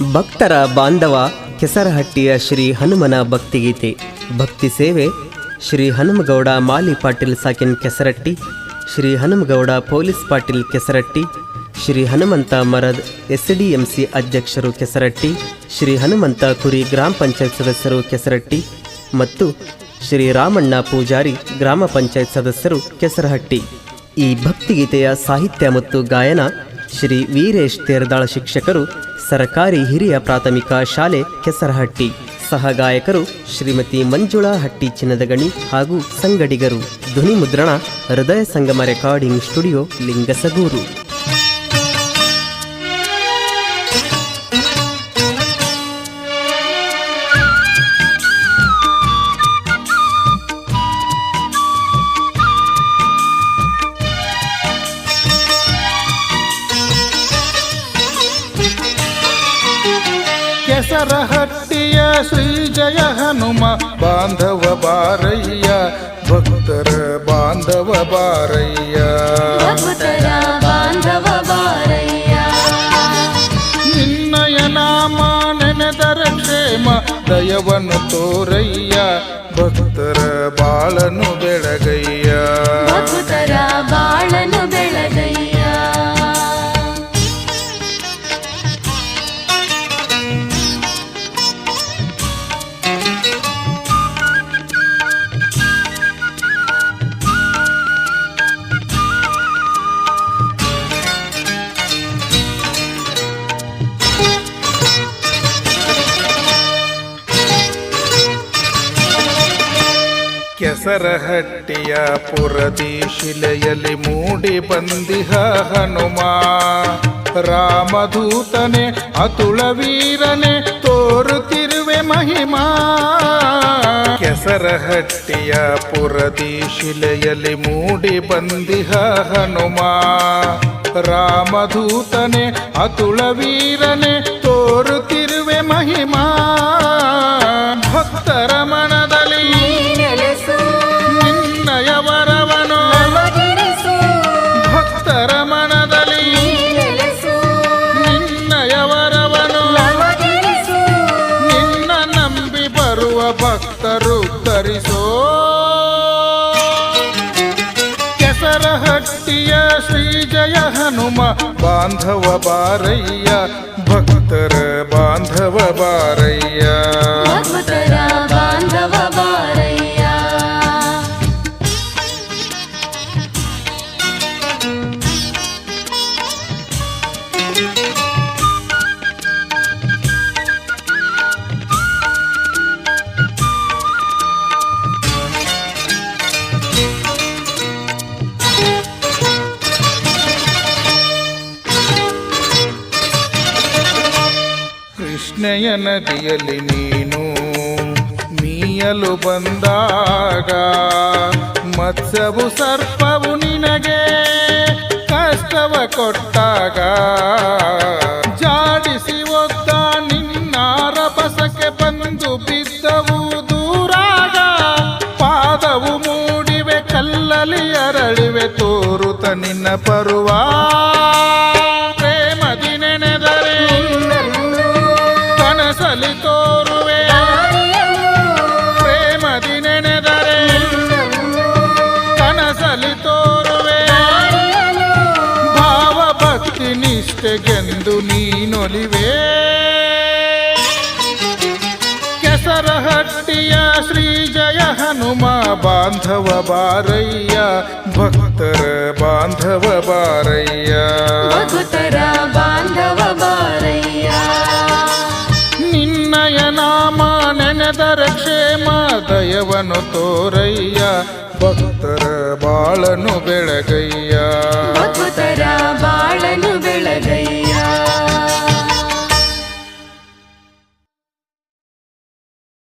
ಭಕ್ತರ ಬಾಂಧವ ಕೆಸರಹಟ್ಟಿಯ ಶ್ರೀ ಹನುಮನ ಭಕ್ತಿಗೀತೆ. ಭಕ್ತಿ ಸೇವೆ, ಶ್ರೀ ಹನುಮಗೌಡ ಮಾಲಿ ಪಾಟೀಲ್ ಸಾಕಿನ್ ಕೆಸರಟ್ಟಿ, ಶ್ರೀ ಹನುಮಗೌಡ ಪೊಲೀಸ್ ಪಾಟೀಲ್ ಕೆಸರಟ್ಟಿ, ಶ್ರೀ ಹನುಮಂತ ಮರದ್ ಎಸ್ಡಿಎಂಸಿ ಅಧ್ಯಕ್ಷರು ಕೆಸರಟ್ಟಿ, ಶ್ರೀ ಹನುಮಂತ ಕುರಿ ಗ್ರಾಮ ಪಂಚಾಯತ್ ಸದಸ್ಯರು ಕೆಸರಟ್ಟಿ ಮತ್ತು ಶ್ರೀ ರಾಮಣ್ಣ ಪೂಜಾರಿ ಗ್ರಾಮ ಪಂಚಾಯತ್ ಸದಸ್ಯರು ಕೆಸರಹಟ್ಟಿ. ಈ ಭಕ್ತಿಗೀತೆಯ ಸಾಹಿತ್ಯ ಮತ್ತು ಗಾಯನ ಶ್ರೀ ವೀರೇಶ್ ತೇರ್ದಾಳ ಶಿಕ್ಷಕರು, ಸರಕಾರಿ ಹಿರಿಯ ಪ್ರಾಥಮಿಕ ಶಾಲೆ ಕೆಸರಹಟ್ಟಿ. ಸಹಗಾಯಕರು ಶ್ರೀಮತಿ ಮಂಜುಳಾ ಹಟ್ಟಿ ಚಿನ್ನದಗಣಿ ಹಾಗೂ ಸಂಗಡಿಗರು. ಧ್ವನಿ ಮುದ್ರಣ ಹೃದಯ ಸಂಗಮ ರೆಕಾರ್ಡಿಂಗ್ ಸ್ಟುಡಿಯೋ, ಲಿಂಗಸಗೂರು. ಕೆಸರಹಟ್ಟಿಯ ಶ್ರೀ ಜಯ ಹನುಮ ಬಾಂಧವ ಬಾರಯ್ಯ ಭಕ್ತರ ಬಾಂಧವ ಬಾರಯ್ಯ ಭಕ್ತರ ಬಾಂಧವ ಬಾರಯ್ಯ ನಿನ್ನಯ ನಾಮ ನೆನೆದರ ಕ್ಷೇಮ ದಯವನ್ನು ತೋರಯ್ಯ ಭಕ್ತರ ಬಾಳನು ಬೆಳಗಯ್ಯ ಕೆಸರಹಟ್ಟಿಯ ಪುರದಿ ಶಿಲೆಯಲ್ಲಿ ಮೂಡಿ ಬಂದಿಹ ಹನುಮ. ರಾಮಧೂತನೆ ಅತುಳ ವೀರನೆ, ತೋರುತ್ತಿರುವೆ ಮಹಿಮಾ. ಕೆಸರಹಟ್ಟಿಯ ಪುರದಿ ಶಿಲೆಯಲ್ಲಿ ಮೂಡಿ ಬಂದಿಹ ಹನುಮ. ರಾಮಧೂತನೆ ಅತುಳ ವೀರನೆ, ತೋರುತ್ತಿರುವೆ ಮಹಿಮಾ. ಭಕ್ತರು ಧರಿಸೋ ಕೆಸರಹಟ್ಟಿಯ ಶ್ರೀ ಜಯ ಹನುಮ ಬಾಂಧವ ಬಾರಯ್ಯ ಭಕ್ತರ ಬಾಂಧವ ಬಾರಯ್ಯ. ಕೃಷ್ಣೆಯ ನದಿಯಲ್ಲಿ ನೀನು ಮೀಯಲು ಬಂದಾಗ ಮತ್ಸವು ಸರ್ಪವು ನಿನಗೆ ಕಷ್ಟವ ಕೊಟ್ಟಾಗ, ಜಾಡಿಸಿ ಒದ್ದ ನಿನ್ನ ರಪಸಕ್ಕೆ ಬಂದು ಬಿದ್ದವು ದೂರಾಗ, ಪಾದವು ಮೂಡಿವೆ ಕಲ್ಲಲಿ ಅರಳಿವೆ ತೋರುತ ನಿನ್ನ ಪರುವ ನಿಷ್ಠೆಗೆಂದು ನೀನೊಲಿವೆ. ಕೆಸರಹಟ್ಟಿಯ ಶ್ರೀ ಜಯ ಹನುಮ ಬಾಂಧವ ಬಾರಯ್ಯ ಭಕ್ತರ ಬಾಂಧವ ಬಾರಯ್ಯ. ಭಕ್ತರ ಬಾಂಧವ ಬಾರಯ್ಯ. ನಿನ್ನಯ ನಾಮ ನೆನೆದರ ಕ್ಷೇಮ ದಯವನು ತೋರಯ್ಯ ಭಕ್ತರ ಬಾಳನು ಬೆಳಗಯ್ಯ.